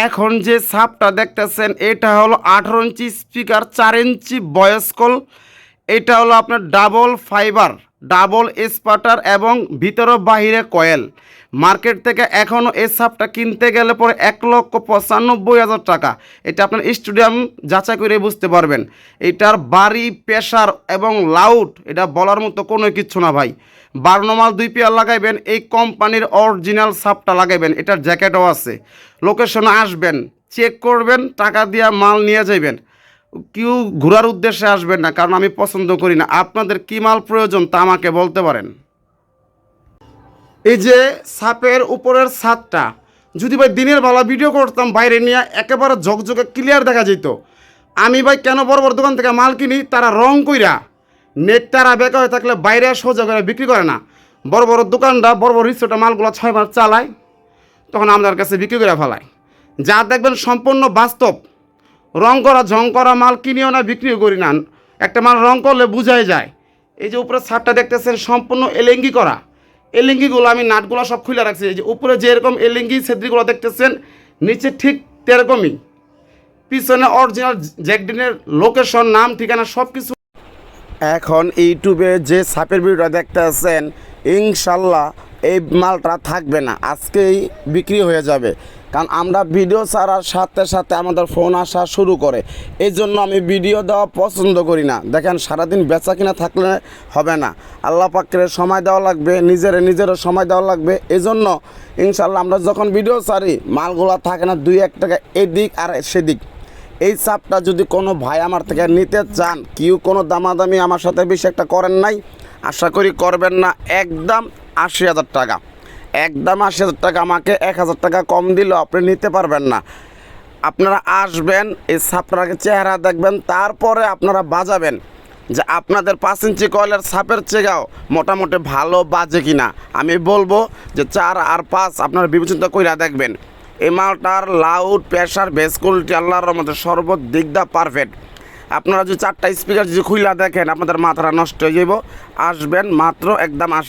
এখন যে সাপটা দেখতেছেন, এটা হলো আঠারো ইঞ্চি স্পিকার চার ইঞ্চি বয়স্কল এটা হলো আপনার ডাবল ফাইবার ডাবল স্পাটার এবং ভিতরে বাহিরে কয়েল। মার্কেট থেকে এখনও এই সাপটা কিনতে গেলে পরে এক লক্ষ পঁচানব্বই হাজার টাকা। এটা আপনার স্টুডিয়াম যাচাই করে বুঝতে পারবেন। এটার বাড়ি প্রেশার এবং লাউড, এটা বলার মতো কোনো কিচ্ছু না ভাই। বারো নমাল দুই পেয়ার লাগাইবেন, এই কোম্পানির অরিজিনাল সাপটা লাগাইবেন, এটার জ্যাকেটও আছে। লোকেশনে আসবেন, চেক করবেন, টাকা দিয়া মাল নিয়ে যাইবেন। কেউ ঘোরার উদ্দেশ্যে আসবেন না, কারণ আমি পছন্দ করি না। আপনাদের কী মাল প্রয়োজন তা আমাকে বলতে পারেন। এই যে সাপের উপরের ছাদটা, যদি ভাই দিনের বেলা ভিডিও করতাম বাইরে নিয়ে একেবারে ঝকঝকে ক্লিয়ার দেখা যেত। আমি ভাই কেন বড় বড় দোকান থেকে মাল কিনি? তারা রং কইরা। নেট তারা বেকা হয়ে থাকলে বাইরে সোজা করে বিক্রি করে না। বড় বড় দোকানটা বড় বড় রিসোর্টে মালগুলো ছয় মাস চালায়, তখন আমাদের কাছে বিক্রি করে ফেলায়। যা দেখবেন সম্পূর্ণ বাস্তব। রং করা, ঝং করা মাল কিনিও না, বিক্রিও করি না। একটা মাল রং করলে বুঝাই যায়। এই যে উপরে ছাদটা দেখতেছেন, সম্পূর্ণ এলেঙ্গি করা। এলেঙ্গিগুলো, আমি নাটগুলো সব খুলে রাখছি। এই যে উপরে যেরকম এলেঙ্গি সেদ্রিগুলো দেখতেছেন, নিচে ঠিক তেরকমই। পিছনে অরিজিনাল জ্যাকডিনের লোকেশন নাম, ঠিকানা সব কিছু এখন ইউটিউবে যে সাপের ভিডিওটা দেখতে আছেন ইনশাল্লাহ এই মালটা থাকবে না, আজকেই বিক্রি হয়ে যাবে। কারণ আমরা ভিডিও ছাড়ার সাথে সাথে আমাদের ফোন আসা শুরু করে। এই জন্য আমি ভিডিও দেওয়া পছন্দ করি না। দেখেন, সারাদিন বেচা কিনা থাকলে হবে না। আল্লাহ পাকের সময় দেওয়া লাগবে, নিজের, নিজেরও সময় দেওয়া লাগবে। এই জন্য ইনশাল্লাহ আমরা যখন ভিডিও ছাড়ি, মালগুলো থাকে না দুই এক টাকা এদিক আর সেদিক। এই চাপটা যদি কোনো ভাই আমার থেকে নিতে চান, কেউ কোনো দামাদামি আমার সাথে বেশি একটা করেন নাই, আশা করি করবেন না। একদম আশি হাজার টাকা। একদম আশি হাজার টাকা আমাকে এক হাজার টাকা কম দিলেও আপনি নিতে পারবেন না। আপনারা আসবেন, এই সাপটাকে চেহারা দেখবেন, তারপরে আপনারা বাজাবেন যে আপনাদের পাঁচ ইঞ্চি কয়লার সাপের চেগাও মোটামুটি ভালো বাজে কিনা। আমি বলব যে চার আর পাঁচ আপনারা বিবেচনা কইরা দেখবেন। এই মালটার লাউড প্রেশার বেস কোয়ালিটি আল্লাহর মধ্যে সর্বদিক দা পারফেক্ট। আপনারা যদি চারটা স্পিকার যদি খুইলা দেখেন, আপনাদের মাথাটা নষ্ট হয়ে যাব আসবেন মাত্র একদম আসে